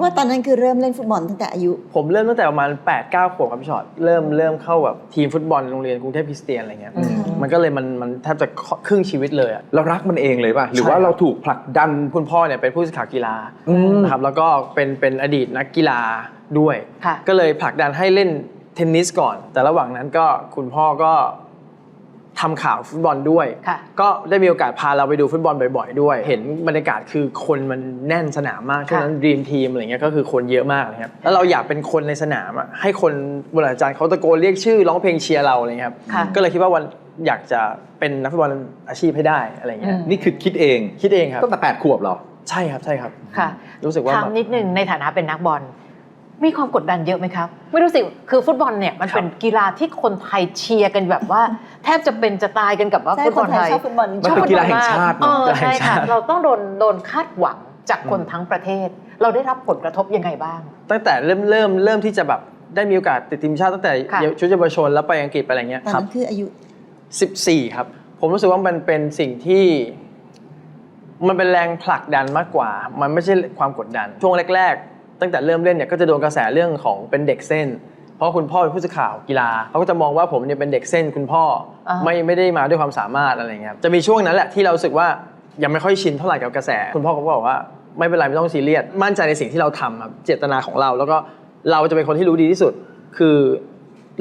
ว่าตอนนั้นคือเริ่มเล่นฟุตบอลตั้งแต่อายุ ผมเริ่มตั้งแต่ประมาณ8 9ขวบครับพี่ชอตเริ่มเริ่มเข้าแบบทีมฟุตบอลโรงเรียนกรุงเทพคริสเตียนอะไรเงี้ยอืมมันก็เลยมันมันแทบจะครึ่งชีวิตเลยอะ เรารักมันเองเลยป่ะ หรือใช่ว่าครับเราถูกผลักดันคุณพ่อเนี่ยเป็นผู้สื่อข่าวกีฬาอืมนะครับแล้วก็เป็นเป็นอดีตนักกีฬาด้วยค่ะก็เลยผลักดันให้เล่นเทนนิสก่อน แต่ระหว่างนั้นก็คุณพ่อก็ ทำข่าวฟุตบอลด้วย ค่ะ ก็ได้มีโอกาสพาเราไปดูฟุตบอลบ่อยๆ ด้วย เห็นบรรยากาศคือคนมันแน่นสนามมากช่วงนั้นดีมทีมอะไรเงี้ยก็คือคนเยอะมากเลยครับ แล้วเราอยากเป็นคนในสนามอะให้คนบนอาจารย์เขาตะโกนเรียกชื่อร้องเพลงเชียร์เราอะไรเงี้ยครับ ค่ะ ก็เลยคิดว่าวันอยากจะเป็นนักฟุตบอลอาชีพให้ได้อะไรเงี้ย อืม นี่คือคิดเองคิดเองครับ ตั้งแต่แปดขวบเหรอ ใช่ครับใช่ครับ ค่ะรู้สึกว่าถามแบบนิดนึงในฐานะเป็นนักบอล มีความกดดันเยอะไหมครับ ไม่รู้สิ คือฟุตบอลเนี่ยมันครับเป็นกีฬาที่คนไทยเชียร์กันแบบว่า แทบจะเป็นจะตายกันกับว่าใช่ฟุตคบอนลไทไทยยชอบฟุตบอลมันเป็นกีฬาแห่งชาติเอเนอะอใช่กีฬาแห่งชาค่ะติเราต้องโดนโดนคาดหวังจากคนทั้งประเทศ เราได้รับผลกระทบยังไงบ้าง ตั้งแต่เริ่มเริ่มเริ่มที่จะแบบได้มีโอกาสติดทีมชาติตั้งแต่ค่ะชุดเยาวชนแล้วไปอังกฤษไปอะไรเงี้ยตอนครับนั้นคืออายุ 14 ครับ ผมรู้สึกว่ามันเป็นสิ่งที่มันเป็นแรงผลักดันมากกว่า มันไม่ใช่ความกดดัน ช่วงแรก ๆ ตั้งแต่เริ่มเล่นเนี่ยก็จะโดนกระแสเรื่องของเป็นเด็กเส้น เพราะคุณพ่อเป็นผู้สื่อข่าวกีฬาเขาก็จะมองว่าผมเนี่ยเป็นเด็กเส้นคุณพ่ออาไม่ไม่ได้มาด้วยความสามารถอะไรเงี้ยครับจะมีช่วงนั้นแหละที่เรารู้สึกว่ายังไม่ค่อยชินเท่าไหร่กับกระแส คุณพ่อเขาก็บอกว่าไม่เป็นไรไม่ต้องซีเรียสมั่นใจในสิ่งที่เราทำครับเจตนาของเรา แล้วก็เราจะเป็นคนที่รู้ดีที่สุด คือ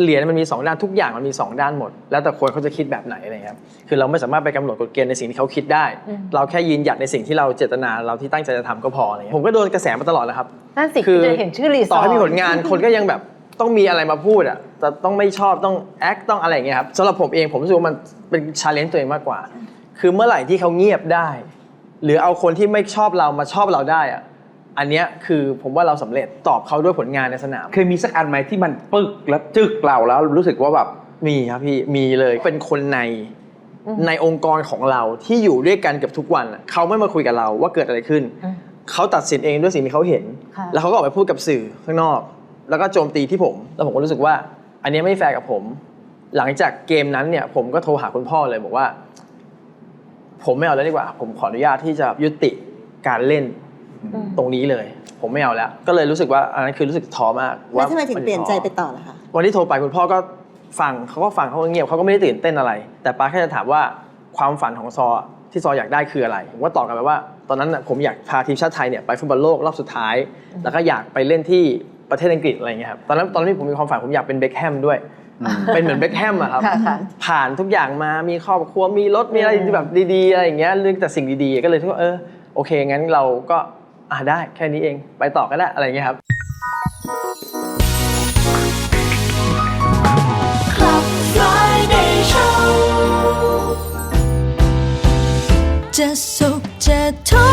เหรียญมันมีสองด้านทุกอย่างมันมีสองด้านหมด แล้วแต่คนเขาจะคิดแบบไหนอะไรเงี้ยครับคือเราไม่สามารถไปกำหนดกฎเกณฑ์ในสิ่งที่เขาคิดได้อืมเราแค่ยืนหยัดในสิ่งที่เราเจตนาเราที่ตั้งใจจะทำก็พออะไรเงี้ยผมก็โดนกระแสมาตลอดเลยครับนั่นสิคือจะเห็นชื่อรีสอร์ทต่อให้มีผลงานคนก็ยังแบบต้องมีอะไรมาพูดอะแต่ต้องไม่ชอบต้องแอคต้องอะไรอย่างเงี้ยครับสำหรับผมเองผมรู้สึกว่ามันเป็นชาเลนจ์ตัวเองมากกว่า คือเมื่อไหร่ที่เขาเงียบได้ หรือเอาคนที่ไม่ชอบเรามาชอบเราได้อะ อันเนี้ยคือผมว่าเราสำเร็จตอบเขาด้วยผลงานในสนาม เคยมีสักอันไหมที่มันปึกแล้วจึกเราแล้วรู้สึกว่าแบบมีครับพี่มีเลยเป็นคนในอืม ในองค์กรของเราที่อยู่ด้วยกันเกับทุกวันอะเขาไม่มาคุยกับเราว่าเกิดอะไรขึ้น อืม เขาตัดสินเองด้วยสิ่งที่เขาเห็น ค่ะ แล้วเขาก็ออกไปพูดกับสื่อข้างนอก แล้วก็โจมตีที่ผม แล้วผมก็รู้สึกว่า อันเนี้ยไม่แฟร์กับผม หลังจากเกมนั้นเนี่ยผมก็โทรหาคุณพ่อเลยบอกว่า ผมไม่เอาแล้วดีกว่า ผมขออนุญาตที่จะยุติการเล่นอืม ตรงนี้เลย ผมไม่เอาแล้ว ก็เลยรู้สึกว่าอันนั้นคือรู้สึกท้อมากแล้วทำไมถึงนเปลี่ยนใจไปต่อล่ะคะวันที่โทรไปคุณพ่อก็ฟังเขาก็ฟังเขาก็เงียบเขาก็ไม่ได้ตื่นเต้นอะไร แต่ป้าแค่จะถามว่าความฝันของซอที่ซออยากได้คืออะไร ผมก็ตอบกลันไปว่า ตอนนั้นน่ะผมอยากพาทีมชาติไทยเนี่ยไปฟุตบอลโลกรอบสุดท้าย แล้วก็อยากไปเล่นที่ประเทศอังกฤษอะไรเงี้ยครับตอนนั้นตอนนั้นผมมีความฝันผมอยากเป็นเบคแฮมด้วยเป็นเหมือนเบคแฮมอะครับค่ะค่ะผ่านทุกอย่างมามีครอบครัวมีรถมีอะไรที่แบบดีๆอะไรอย่างเงี้ยเรื่องแต่สิ่งดีๆ ก็เลยคิดว่าเออโอเคงั้นเราก็ อ่าได้แค่นี้เองไปต่อก็ได้อะไรเงี้ยครับ Club Friday Show จะสุขจะทุก